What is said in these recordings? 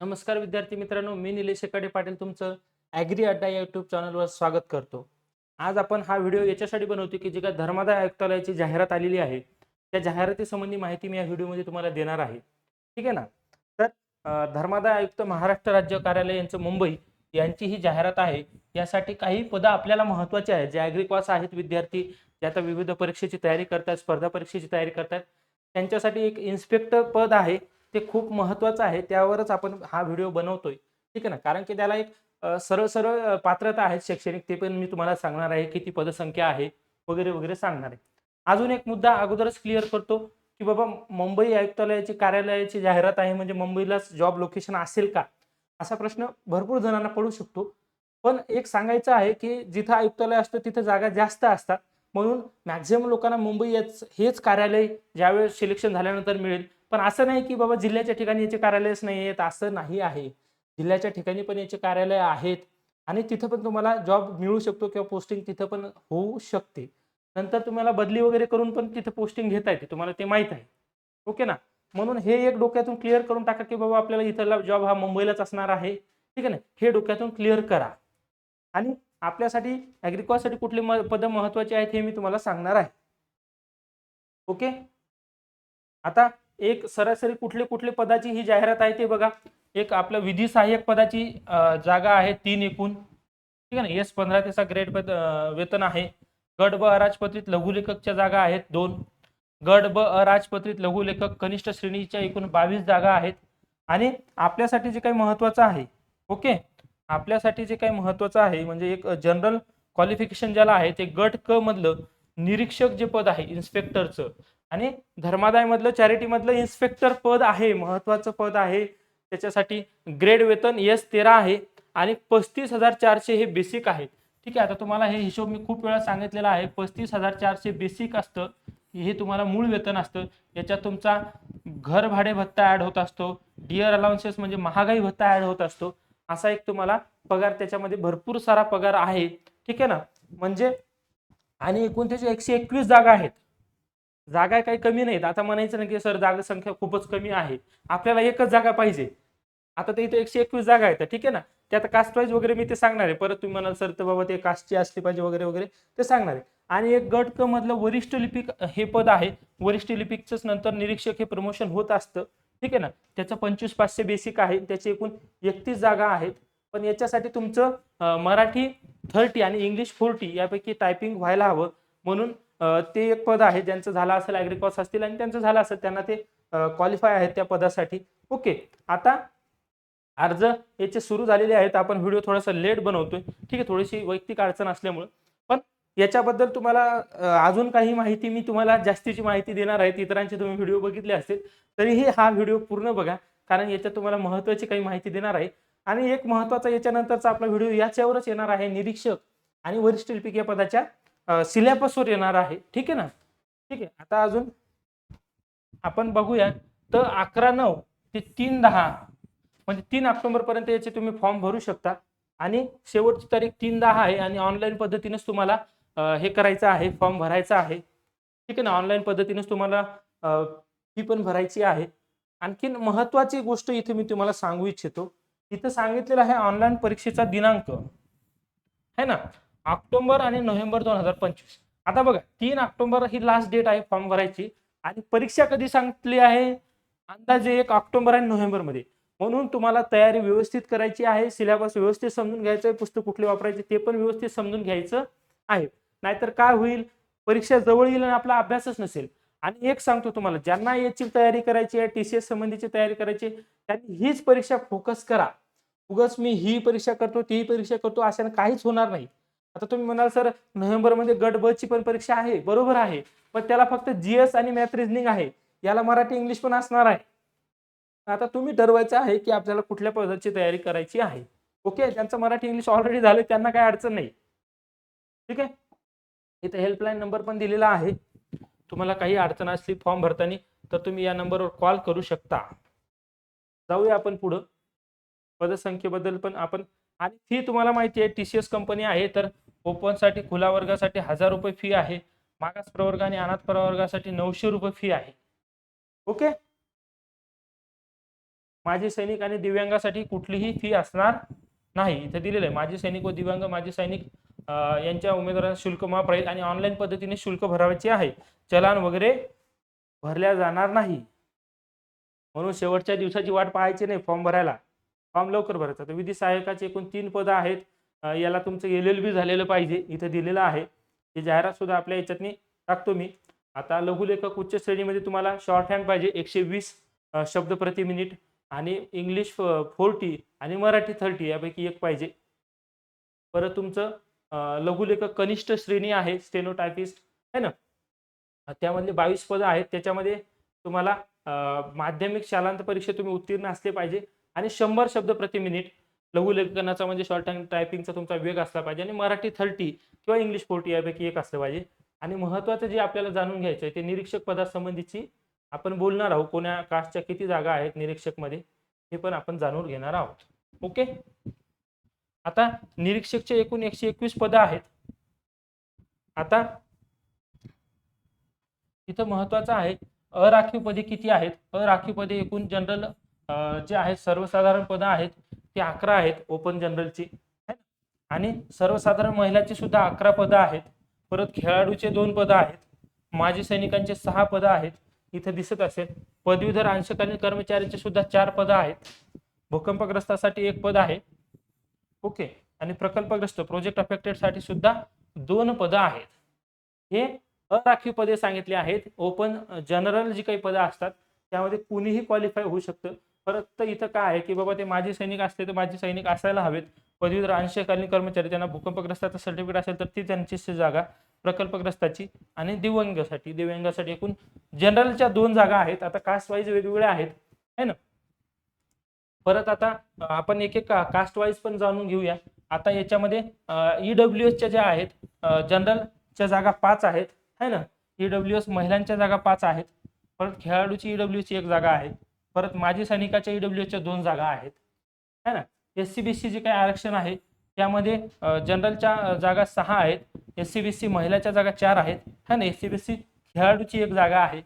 नमस्कार विद्यार्थी मित्रांनो मी निलेश एकाडे पाटील तुमचं ॲग्री अड्डा या युट्यूब चॅनलवर स्वागत करतो. आज आपण हा व्हिडिओ याच्यासाठी बनवतो की जी काय धर्मादाय आयुक्तालयाची जाहिरात आलेली आहे त्या जाहिरातीसंबंधी माहिती मी या व्हिडिओमध्ये तुम्हाला देणार आहे. ठीक आहे ना? तर धर्मादाय आयुक्त महाराष्ट्र राज्य कार्यालय यांचं मुंबई यांची ही जाहिरात आहे. यासाठी काही पदं आपल्याला महत्त्वाची आहेत. जे ॲग्रिकॉस आहेत विद्यार्थी जे आता विविध परीक्षेची तयारी करतात स्पर्धा परीक्षेची तयारी करतात त्यांच्यासाठी एक इन्स्पेक्टर पद आहे. ते खूप महत्त्वाचं आहे त्यावरच आपण हा व्हिडिओ बनवतोय. ठीक आहे ना? कारण की त्याला एक सरळ सरळ पात्रता आहेत शैक्षणिक ते पण मी तुम्हाला सांगणार आहे किती पदसंख्या आहे वगैरे वगैरे सांगणार आहे. अजून एक मुद्दा अगोदरच क्लिअर करतो की बाबा मुंबई आयुक्तालयाची कार्यालयाची जाहिरात आहे म्हणजे मुंबईलाच जॉब लोकेशन असेल का? असा प्रश्न भरपूर जणांना पडू शकतो. पण एक सांगायचं आहे की जिथं आयुक्तालय असतं तिथं जागा जास्त असतात. म्हणून मॅक्झिमम लोकांना मुंबई याच हेच कार्यालय ज्यावेळेस सिलेक्शन झाल्यानंतर मिळेल पण असं नाही की बाबा जिल्ह्याच्या ठिकाणी याचे कार्यालयच नाही आहेत असं नाही आहे. जिल्ह्याच्या ठिकाणी पण याचे कार्यालय आहेत आणि तिथं पण तुम्हाला जॉब मिळू शकतो किंवा पोस्टिंग तिथं पण होऊ शकते. नंतर तुम्हाला बदली वगैरे करून पण तिथं पोस्टिंग घेता येते तुम्हाला ते माहीत आहे. ओके ना? म्हणून हे एक डोक्यातून क्लिअर करून टाका की बाबा आपल्याला इथला जॉब हा मुंबईलाच असणार आहे. ठीक आहे ना? हे डोक्यातून क्लिअर करा. आणि आपल्यासाठी ॲग्रिकॉलसाठी कुठली म पदं महत्त्वाची आहेत हे मी तुम्हाला सांगणार आहे. ओके? आता एक सरासरी कुठले कुठले पदाची ही जाहिरात आहे ते बघा. एक आपलं विधी सहाय्यक पदाची जागा आहे तीन एकूण. ठीक आहे ना? एस पंधरा त्याचा ग्रेड पद वेतन आहे. गट ब अराजपत्रित लघुलेखकच्या जागा आहेत दोन. गट ब अराजपत्रित लघुलेखक कनिष्ठ श्रेणीच्या एकूण बावीस जागा आहेत. आणि आपल्यासाठी जे काही महत्वाचं आहे ओके? आपल्यासाठी जे काही महत्वाचं आहे म्हणजे एक जनरल क्वालिफिकेशन ज्याला आहे ते गट क मधलं निरीक्षक जे पद आहे इन्स्पेक्टरचं आणि धर्मादायमधलं चॅरिटीमधलं इन्स्पेक्टर पद आहे महत्त्वाचं पद आहे. त्याच्यासाठी ग्रेड वेतन एस तेरा आहे आणि पस्तीस हजार चारशे हे बेसिक आहे. ठीक आहे आता तुम्हाला हे हिशोब मी खूप वेळा सांगितलेला आहे. पस्तीस हजार चारशे बेसिक असतं. हे तुम्हाला मूळ वेतन असतं. याच्यात तुमचा घर भाडे भत्ता ॲड होत असतो. डिअर अलाउन्सेस म्हणजे महागाई भत्ता ॲड होत असतो. असा एक तुम्हाला पगार त्याच्यामध्ये भरपूर सारा पगार आहे. ठीक आहे ना? म्हणजे आणि एकूण त्याचे एकशे एकवीस जागा आहेत. जागा काही कमी नाहीत. आता म्हणायचं नाही की सर जागा संख्या खूपच कमी आहे. आपल्याला एकच जागा पाहिजे. आता ते इथे एकशे एकवीस जागा आहेत. ठीक आहे ना? ते आता कास्ट वाईज वगैरे मी ते सांगणार आहे. परत तुम्ही म्हणाल सर तर बाबा ते कास्टची असली पाहिजे वगैरे वगैरे. ते सांगणार आहे. आणि एक गट क मधलं वरिष्ठ लिपिक हे पद आहे. वरिष्ठ लिपिकचंच नंतर निरीक्षक हे प्रमोशन होत असतं. ठीक आहे ना? त्याचं पंचवीस पाचशे बेसिक आहे. त्याचे एकूण एकतीस जागा आहेत. पण याच्यासाठी तुमचं मराठी थर्टी आणि इंग्लिश फोर्टी यापैकी टायपिंग व्हायला हवं. म्हणून ते एक पद आहे ज्यांचं झालं असेल ॲग्रिकॉस असतील आणि त्यांचं झालं असेल त्यांना ते क्वालिफाय आहेत त्या पदासाठी. ओके आता अर्ज याचे सुरू झालेले आहेत. आपण व्हिडिओ थोडासा लेट बनवतोय. ठीक आहे थोडीशी वैयक्तिक अडचण असल्यामुळे. पण याच्याबद्दल तुम्हाला अजून काही माहिती मी तुम्हाला जास्तीची माहिती देणार आहे. इतरांचे तुम्ही व्हिडिओ बघितले असतील तरीही हा व्हिडिओ पूर्ण बघा. कारण याच्यात तुम्हाला महत्त्वाची काही माहिती देणार आहे. आणि एक महत्त्वाचा याच्यानंतरचा आपला व्हिडिओ याच्यावरच येणार आहे. निरीक्षक आणि वरिष्ठ लिपिक या पदाच्या सिलॅबसवर येणार आहे. ठीक आहे ना? ठीक आहे. आता अजून आपण बघूया तर अकरा नऊ ते तीन दहा म्हणजे तीन ऑक्टोबर पर्यंत याचे तुम्ही फॉर्म भरू शकता. आणि शेवटची तारीख तीन दहा आहे आणि ऑनलाईन पद्धतीनेच तुम्हाला हे करायचं आहे फॉर्म भरायचा आहे. ठीक आहे ना? ऑनलाईन पद्धतीनेच तुम्हाला फी पण भरायची आहे. आणखीन महत्वाची गोष्ट इथे मी तुम्हाला सांगू इच्छितो. इथं सांगितलेलं आहे ऑनलाईन परीक्षेचा दिनांक. है ना? ऑक्टोबर आणि नोव्हेंबर दोन हजार पंचवीस. आता बघा तीन ऑक्टोबर ही लास्ट डेट आहे फॉर्म भरायची. आणि परीक्षा कधी सांगितली आहे? अंदाजे एक ऑक्टोबर आणि नोव्हेंबरमध्ये. म्हणून तुम्हाला तयारी व्यवस्थित करायची आहे. सिलेबस व्यवस्थित समजून घ्यायचं आहे. पुस्तक कुठले वापरायचे ते पण व्यवस्थित समजून घ्यायचं आहे. नाहीतर काय होईल? परीक्षा जवळ येईल आणि आपला अभ्यासच नसेल. आणि एक सांगतो तुम्हाला ज्यांना याची तयारी करायची आहे टी सी एस संबंधीची तयारी करायची आहे, त्यांनी हीच परीक्षा फोकस करा. उगाच मी ही परीक्षा करतो ती परीक्षा करतो अशाने काहीच होणार नाही. आता तुम्ही म्हणाल सर नोव्हेंबरमध्ये गट ब ची पण परीक्षा आहे. बरोबर आहे. पण त्याला फक्त जीएस आणि मॅथ रिझनिंग आहे. याला मराठी इंग्लिश पण असणार आहे. आता तुम्ही ठरवायचं आहे की आपल्याला कुठल्या पदाची तयारी करायची आहे. ओके? ज्यांचं मराठी इंग्लिश ऑलरेडी झालं त्यांना काही अडचण नाही. ठीक आहे? इथे हेल्पलाईन नंबर पण दिलेला आहे. तुम्हाला काही अडचण असली फॉर्म भरताना तर तुम्ही या नंबरवर कॉल करू शकता. जाऊया आपण पुढं. पदसंख्येबद्दल पण आपण आणि फी तुम्हाला माहिती आहे टी सी एस कंपनी आहे तर ओपनसाठी खुला वर्गासाठी हजार रुपये फी आहे. मागास प्रवर्ग आणि अनाथ प्रवर्गासाठी नऊशे रुपये फी आहे. ओके? माजी सैनिक आणि दिव्यांगासाठी कुठलीही फी असणार नाही. इथे दिलेलं आहे. माजी सैनिक व दिव्यांग माजी सैनिक यांच्या उमेदवारांना शुल्क माफ राहील आणि ऑनलाईन पद्धतीने शुल्क भरावायचे आहे. चलान वगैरे भरल्या जाणार नाही. म्हणून शेवटच्या दिवसाची वाट पाहायची नाही फॉर्म भरायला. फॉर्म लवकर भरायचा. तर विधी सहाय्यकाचे एकूण तीन पदं आहेत. याला तुमचं एल एल बी झालेलं पाहिजे इथं दिलेलं आहे. ही जाहिरात सुद्धा आपल्या याच्यातनी टाकतो मी. आता लघुलेखक उच्च श्रेणीमध्ये तुम्हाला शॉर्ट हँड पाहिजे एकशे वीस शब्द प्रति मिनिट आणि इंग्लिश फोर्टी आणि मराठी थर्टी यापैकी एक पाहिजे. परत तुमचं लघुलेखक कनिष्ठ श्रेणी आहे स्टेनोटायपिस्ट है ना? त्यामध्ये त्यामधले बावीस पदं आहेत. त्याच्यामध्ये तुम्हाला माध्यमिक शालांत परीक्षा तुम्ही उत्तीर्ण असले पाहिजे आणि शंभर शब्द प्रति मिनिट लघुलेखनाचा म्हणजे शॉर्ट हँड टायपिंगचा तुमचा वेग असला पाहिजे आणि मराठी थर्टी किंवा इंग्लिश फोर्टी यापैकी एक असलं पाहिजे. आणि महत्त्वाचं जे आपल्याला जाणून घ्यायचं आहे ते निरीक्षक पदासंबंधीची आपण बोलणार आहोत. कोण्या कास्टच्या किती जागा आहेत निरीक्षकमध्ये हे पण आपण जाणून घेणार आहोत. ओके आता निरीक्षकचे एकूण एकशे एकवीस पदं आहेत. आता इथं महत्वाचं आहे अराखीव पदे किती आहेत? अराखीव पदे एकूण जनरल जे आहेत सर्वसाधारण पदं आहेत. ते अकरा आहेत ओपन जनरलची आणि सर्वसाधारण महिलाची सुद्धा अकरा पदं आहेत. परत खेळाडूचे दोन पदं आहेत. माजी सैनिकांचे सहा पदं आहेत. इथं दिसत असेल. पदवीधर अंशकालीन कर्मचाऱ्यांचे सुद्धा चार पदं आहेत. भूकंपग्रस्तासाठी एक पद आहे. ओके. आणि प्रकल्पग्रस्त प्रोजेक्ट अफेक्टेडसाठी सुद्धा दोन पदं आहेत. हे अराखीव पदे सांगितले आहेत. ओपन जनरल जी काही पदं असतात त्यामध्ये कुणीही क्वालिफाय होऊ शकतं. फक्त इथं काय आहे की बाबा ते माजी सैनिक असते तर माजी सैनिक असायला हवेत. पदवीधर अंशकालीन कर्मचारी त्यांना भूकंपग्रस्ताचं सर्टिफिकेट असेल तर ती त्यांची जागा प्रकल्पग्रस्ताची आणि दिव्यांगासाठी दिव्यांगासाठी एकूण जनरलच्या दोन जागा आहेत. आता कास्ट वाईज वेगवेगळ्या आहेत. है ना? परत आता आपण एक एक कास्ट वाईज पण जाणून घेऊया. आता याच्यामध्ये ईडब्ल्यू एसच्या ज्या आहेत जनरलच्या जागा पाच आहेत. है ना? ईडब्ल्यू एस महिलांच्या जागा पाच आहेत. परत खेळाडूची ईडब्ल्यू ची एक जागा आहे. परत माजी सैनिकाच्या ईडब्ल्यूच्या दोन जागा आहेत. है ना? एस सी बी सी जे काही आरक्षण आहे त्यामध्ये जनरलच्या जागा सहा आहेत. एस सी बी सी महिलाच्या जागा चार आहेत. है ना? एस सी बी सी खेळाडूची एक जागा आहे.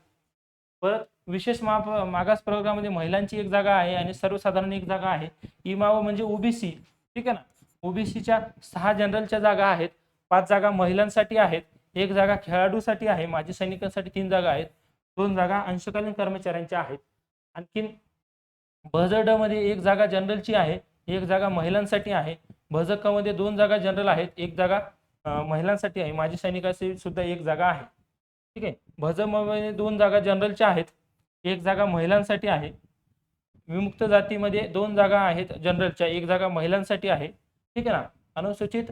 परत विशेष माप मागास प्रवर्गामध्ये महिलांची एक जागा आहे आणि सर्वसाधारण एक जागा आहे. इमाव म्हणजे ओबीसी ठीक आहे ना? ओबीसीच्या सहा जनरलच्या जागा आहेत. पाच जागा महिलांसाठी आहेत. एक जागा खेळाडूसाठी आहे. माजी सैनिकांसाठी तीन जागा आहेत. दोन जागा अंशकालीन कर्मचाऱ्यांच्या आहेत. आणखीन भजडमध्ये एक जागा जनरलची आहे एक जागा महिलांसाठी आहे. भजकमध्ये दोन जागा जनरल आहेत एक जागा महिलांसाठी आहे. माजी सैनिकाची सुद्धा एक जागा आहे. ठीक आहे? भजममध्ये दोन जागा जनरलच्या आहेत एक जागा महिलांसाठी आहे. विमुक्त जातीमध्ये दोन जागा आहेत जनरलच्या एक जागा महिलांसाठी आहे. ठीक आहे ना? अनुसूचित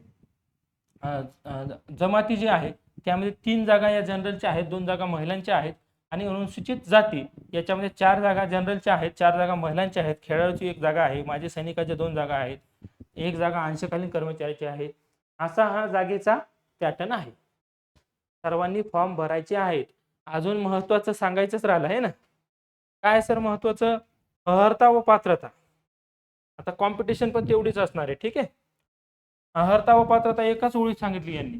जमाती जी आहे त्यामध्ये तीन जागा या जनरलच्या आहेत दोन जागा महिलांच्या आहेत. आणि अनुसूचित जाती याच्यामध्ये चार जागा जनरलच्या आहेत चार जागा महिलांच्या आहेत खेळाडूची एक जागा आहे माझ्या सैनिकाच्या दोन जागा आहेत एक जागा अंशकालीन कर्मचाऱ्याची आहे. असा हा जागेचा पॅटर्न आहे. सर्वांनी फॉर्म भरायचे आहेत. अजून महत्वाचं सांगायचंच राहिलं आहे ना? काय सर महत्वाचं अर्हता व पात्रता. आता कॉम्पिटिशन पण तेवढीच असणार आहे ठीक आहे? अर्हता व पात्रता एकाच ओळीत सांगितली यांनी.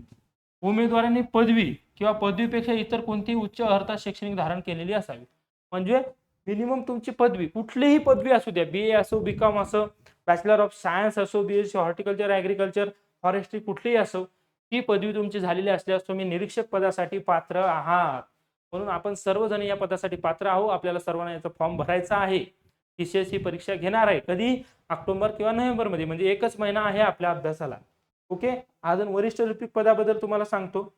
उमेदवारांनी पदवी किंवा पदवीपेक्षा इतर कोणतीही उच्च अर्थात शैक्षणिक धारण केलेली असावी. म्हणजे मिनिमम तुमची पदवी कुठलीही पदवी असू द्या बी ए असो बी कॉम असो बॅचलर ऑफ सायन्स असो B S horticulture agriculture forestry कुठलीही असो ही पदवी तुमची झालेली असल्यास तुम्ही निरीक्षक पदासाठी पात्र आहात. म्हणून आपण सर्वजण या पदासाठी पात्र आहोत. आपल्याला सर्वांना याचा फॉर्म भरायचा आहे. टीसीएस ही परीक्षा घेणार आहे. कधी? ऑक्टोबर किंवा नोव्हेंबरमध्ये. म्हणजे एकच महिना आहे आपल्या अभ्यासाला. ओके? अजून वरिष्ठ लिपिक पदाबद्दल तुम्हाला सांगतो.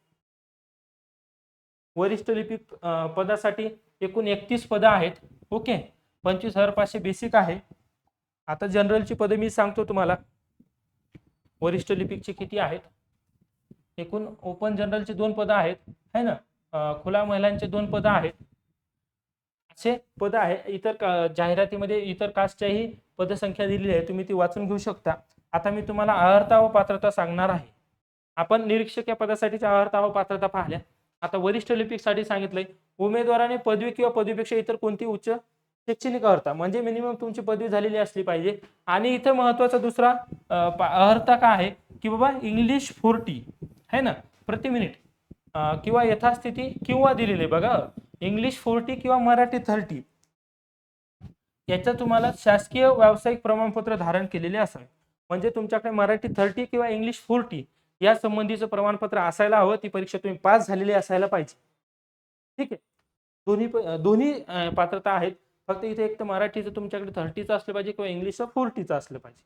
वरिष्ठ लिपिक पदासाठी एकूण एकतीस पदं आहेत. ओके? पंचवीस हजार पाचशे बेसिक आहे. आता जनरलची पदं मी सांगतो तुम्हाला. वरिष्ठ लिपिकचे किती आहेत? एकूण ओपन जनरलचे दोन पदं आहेत. है ना? खुला महिलांचे दोन पदं आहेत. असे पदं आहे. इतर का- जाहिरातीमध्ये इतर कास्टच्याही पदसंख्या दिलेली आहे. तुम्ही ती वाचून घेऊ शकता. आता मी तुम्हाला अर्हता व पात्रता सांगणार आहे. आपण निरीक्षक या पदासाठीच्या अर्हता व पात्रता पाहिल्या. आता वरिष्ठ लिपिकसाठी सांगितलंय उमेदवाराने पदवी किंवा पदवीपेक्षा इतर कोणती उच्च शैक्षणिक अर्हता म्हणजे मिनिमम तुमची पदवी झालेली असली पाहिजे. आणि इथं महत्त्वाचा दुसरा अर्हता का आहे? की बाबा इंग्लिश फोर्टी है ना? प्रति मिनिट किंवा यथास्थिती किंवा दिलेले बघा इंग्लिश फोर्टी किंवा मराठी थर्टी याचं तुम्हाला शासकीय व्यावसायिक प्रमाणपत्र धारण केलेले असावे. म्हणजे तुमच्याकडे मराठी थर्टी किंवा इंग्लिश फोर्टी या संबंधीचं प्रमाणपत्र असायला हवं ती परीक्षा तुम्ही पास झालेली असायला पाहिजे. ठीक आहे? दोन्ही दोन्ही पात्रता आहेत. फक्त इथे एक तर मराठीचं तुमच्याकडे थर्टीचं असलं पाहिजे किंवा इंग्लिशचं फोर्टीचं असलं पाहिजे.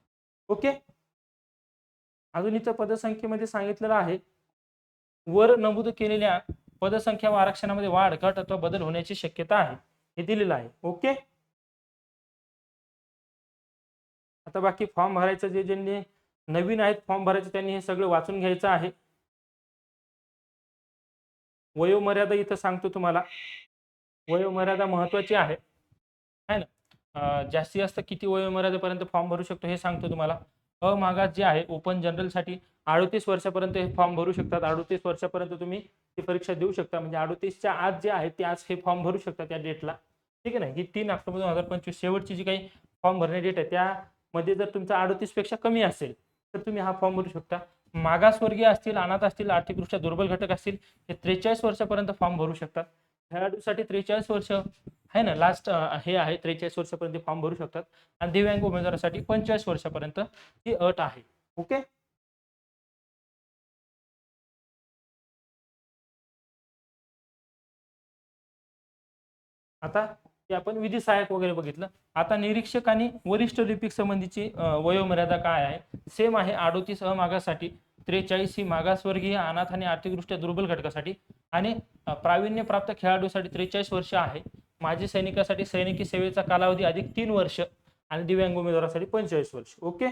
ओके? अजून इथं पदसंख्येमध्ये सांगितलेलं आहे. वर नमूद केलेल्या पदसंख्या व आरक्षणामध्ये वाढ घट अथवा बदल होण्याची शक्यता आहे. हे दिलेलं आहे. ओके? आता बाकी फॉर्म भरायचं जे ज्यांनी नवीन आहेत फॉर्म भरायचं त्यांनी हे सगळं वाचून घ्यायचं आहे. वयोमर्यादा इथं सांगतो तुम्हाला. वयोमर्यादा महत्वाची आहे. है ना? जास्तीत जास्त किती वयोमर्यादेपर्यंत फॉर्म भरू शकतो हे सांगतो तुम्हाला. अमागास जे आहे ओपन जनरलसाठी अडोतीस वर्षापर्यंत हे फॉर्म भरू शकतात. अडोतीस वर्षापर्यंत तुम्ही ती परीक्षा देऊ शकता. म्हणजे अडोतीसच्या आज जे आहे ते आज हे फॉर्म भरू शकता त्या डेटला ठीक आहे ना? ही तीन ऑक्टोबर दोन हजार पंचवीस. शेवटची जी काही फॉर्म भरणे डेट आहे त्या मध्ये जर तुमचा अडतीसपेक्षा कमी असेल तर तुम्ही हा फॉर्म भरू शकता. मागासवर्गीय असतील अनाथ असतील आर्थिकदृष्ट्या दुर्बल घटक असतील हे त्रेचाळीस वर्षापर्यंत फॉर्म भरू शकतात. खेळाडूसाठी त्रेचाळीस वर्ष आहे ना लास्ट हे आहे त्रेचाळीस वर्षापर्यंत फॉर्म भरू शकतात. आणि दिव्यांग उमेदवारासाठी पंचेचाळीस वर्षापर्यंत ही अट आहे. ओके? आता ते आपण विधी सहाय्यक वगैरे बघितलं. आता निरीक्षक आणि वरिष्ठ लिपिक संबंधीची वयोमर्यादा काय आहे? सेम आहे अडोतीस अमागासाठी त्रेचाळीस ही मागासवर्गीय अनाथ आणि आर्थिकदृष्ट्या दुर्बल घटकासाठी आणि अं, प्रावीण्यप्राप्त खेळाडूसाठी त्रेचाळीस वर्ष आहे. माजी सैनिकासाठी सैनिकी सेवेचा कालावधी अधिक तीन वर्ष आणि दिव्यांग उमेदवारासाठी पंचेचाळीस वर्ष. ओके?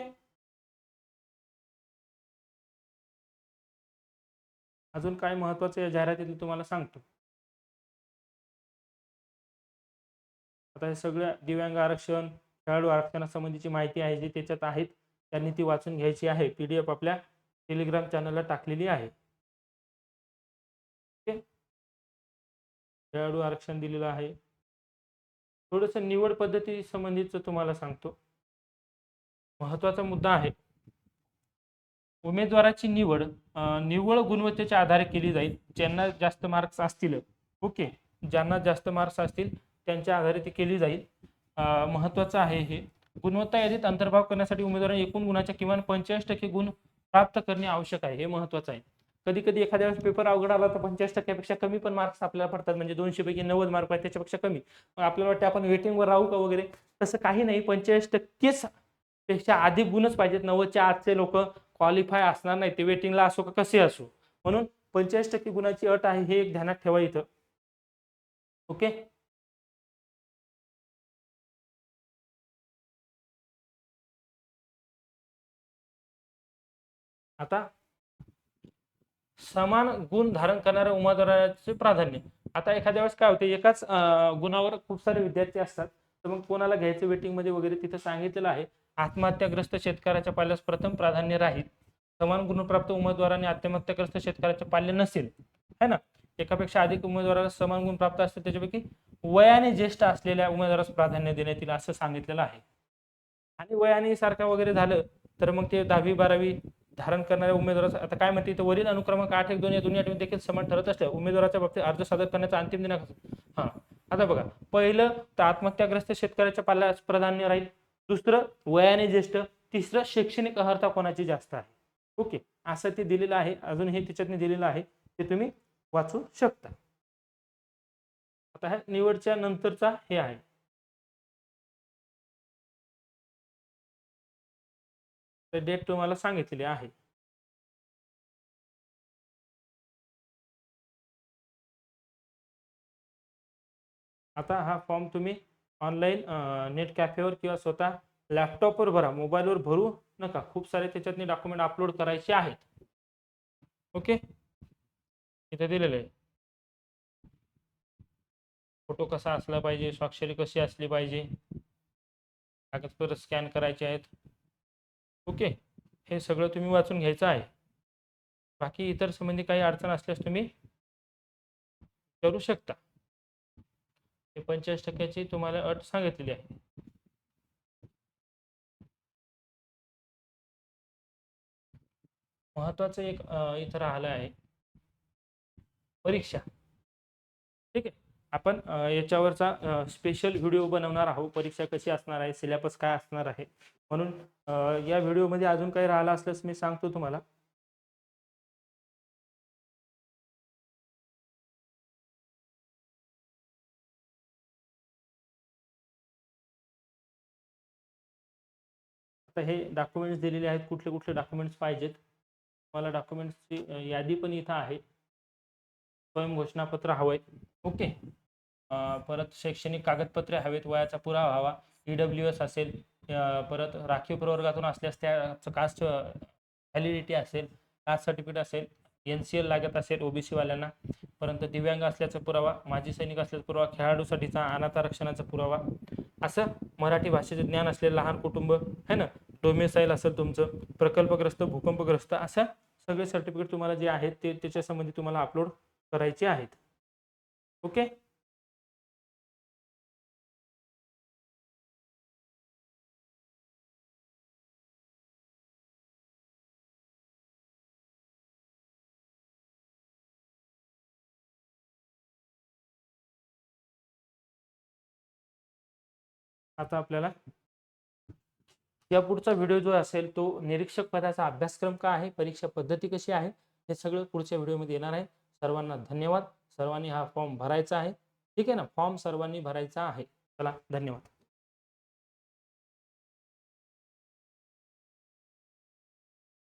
अजून काय महत्वाचं या जाहिरातीतलं तुम्हाला सांगतो. आता हे सगळं दिव्यांग आरक्षण खेळाडू आरक्षणासंबंधीची माहिती आहे जी त्याच्यात आहेत त्यांनी ती वाचून घ्यायची आहे. पी डी एफ आपल्या टेलिग्राम चॅनलला टाकलेली आहे. खेळाडू आरक्षण दिलेलं आहे. थोडंसं निवड पद्धती संबंधीचं तुम्हाला सांगतो. महत्त्वाचा मुद्दा आहे. उमेदवाराची निवड निव्वळ गुणवत्तेच्या आधारे केली जाईल ज्यांना जास्त मार्क्स असतील. ओके? ज्यांना जास्त मार्क्स असतील त्यांच्या आधारे ती केली जाईल. महत्त्वाचं आहे हे. गुणवत्ता यादीत अंतर्भाव करण्यासाठी उमेदवारांनी एकूण गुणाच्या किमान पंचेचाळीस टक्के गुण प्राप्त करणे आवश्यक आहे. हे महत्त्वाचं आहे. कधी कधी एखाद्या वेळेस पेपर अवघड आला तर पंचेचाळीस टक्क्यापेक्षा कमी पण मार्क्स आपल्याला पडतात. म्हणजे दोनशे पैकी नव्वद मार्क पाहिजे त्याच्यापेक्षा कमी. मग आपल्याला वाटतं आपण वेटिंगवर राहू का वगैरे? तसं काही नाही. पंचेचाळीस टक्केच पेक्षा अधिक गुणच पाहिजेत. नव्वदच्या आजचे लोक क्वालिफाय असणार नाही ते वेटिंगला असो का कसे असो. म्हणून पंचेचाळीस टक्के गुणाची अट आहे हे एक ध्यानात ठेवा इथं. ओके? आता समान गुण धारण करणाऱ्या उमेदवाराचे प्राधान्य. आता एखाद्या वेळेस काय होते एकाच गुणावर खूप सारे विद्यार्थी असतात. तर मग कोणाला घ्यायचं वेटिंगमध्ये वगैरे तिथं सांगितलेलं आहे. आत्महत्याग्रस्त शेतकऱ्याच्या पाल्यास प्रथम प्राधान्य राहील. समान गुणप्राप्त उमेदवाराने आत्महत्याग्रस्त शेतकऱ्याचे पाल्य नसेल. है ना? एकापेक्षा अधिक उमेदवाराला समान गुण प्राप्त असतील त्याच्यापैकी वयाने ज्येष्ठ असलेल्या उमेदवारास प्राधान्य देण्यात येईल असं सांगितलेलं आहे. आणि वयाने सारखं वगैरे झालं तर मग ते दहावी बारावी धारण करणाऱ्या उमेदवाराचा आता काय म्हणते इथं वरील अनुक्रमांक आठ एक दोन या दोन्ही आठवणी देखील समान ठरत असल्या उमेदवाराच्या बाबतीत अर्ज सादर करण्याचा अंतिम दिनांक हा. आता बघा पहिलं तर आत्महत्याग्रस्त शेतकऱ्याच्या पाल्यास प्राधान्य राहील. दुसरं वयाने ज्येष्ठ. तिसरं शैक्षणिक अर्हता कोणाची जास्त आहे? ओके. असं ते दिलेलं आहे. अजून हे त्याच्यातनी दिलेलं आहे. ते तुम्ही वाचू शकता. आता ह्या निवडच्या नंतरचा हे आहे. तर डेट तुम्हाला सांगितलेली आहे. आता हा फॉर्म तुम्ही ऑनलाईन नेट कॅफेवर किंवा स्वतः लॅपटॉपवर भरा मोबाईलवर भरू नका. खूप सारे त्याच्यातनी डॉक्युमेंट अपलोड करायचे आहेत. ओके इथे दिलेलं आहे फोटो कसा असला पाहिजे स्वाक्षरी कशी असली पाहिजे कागदपत्र स्कॅन करायचे आहेत. ओके? हे सगळं तुम्ही वाचून घ्यायचं आहे. बाकी इतर संबंधी काही अडचण असल्यास तुम्ही करू शकता. हे पंचेचाळीस टक्क्याची तुम्हाला अट सांगितलेली आहे. महत्वाचं एक इथं राहिलं आहे. परीक्षा. ठीक आहे? आपण याच्यावरचा स्पेशल व्हिडिओ बनवणार आहोत. परीक्षा कशी असणार आहे? सिलेबस काय असणार आहे? म्हणून या व्हिडिओमध्ये अजून काही राहिला असल्यास मी सांगतो तुम्हाला. आता हे डॉक्युमेंट्स दिलेले आहेत कुठले कुठले डॉक्युमेंट्स पाहिजेत. मला डॉक्युमेंट्सची यादी पण इथं आहे. स्वयं घोषणापत्र हवंय. ओके? परत शैक्षणिक कागदपत्रे हवेत वयाचा पुरावा हवा ई डब्ल्यू एस असेल परत राखीव प्रवर्गातून असल्यास त्याचं कास्ट व्हॅलिडिटी असेल कास्ट सर्टिफिकेट असेल एन सी एल लागत असेल ओबीसी वाल्यांना परंतु दिव्यांग असल्याचा पुरावा माजी सैनिक असल्याचा पुरावा खेळाडूसाठीचा अनाथ आरक्षणाचा पुरावा असं मराठी भाषेचं ज्ञान असलेलं लहान कुटुंब है ना? डोमेसाईल असेल तुमचं प्रकल्पग्रस्त भूकंपग्रस्त असं सगळे सर्टिफिकेट तुम्हाला जे आहेत ते त्याच्या संबंधी तुम्हाला अपलोड करायचे आहेत. ओके आता आपल्याला या पुढचा व्हिडिओ जो असेल तो निरीक्षक पदाचा अभ्यासक्रम का आहे परीक्षा पद्धती कशी आहे हे सगळं पुढच्या व्हिडिओमध्ये येणार आहे. सर्वांना धन्यवाद. सर्वांनी हा फॉर्म भरायचा आहे. ठीक आहे ना? फॉर्म सर्वांनी भरायचा आहे. चला धन्यवाद.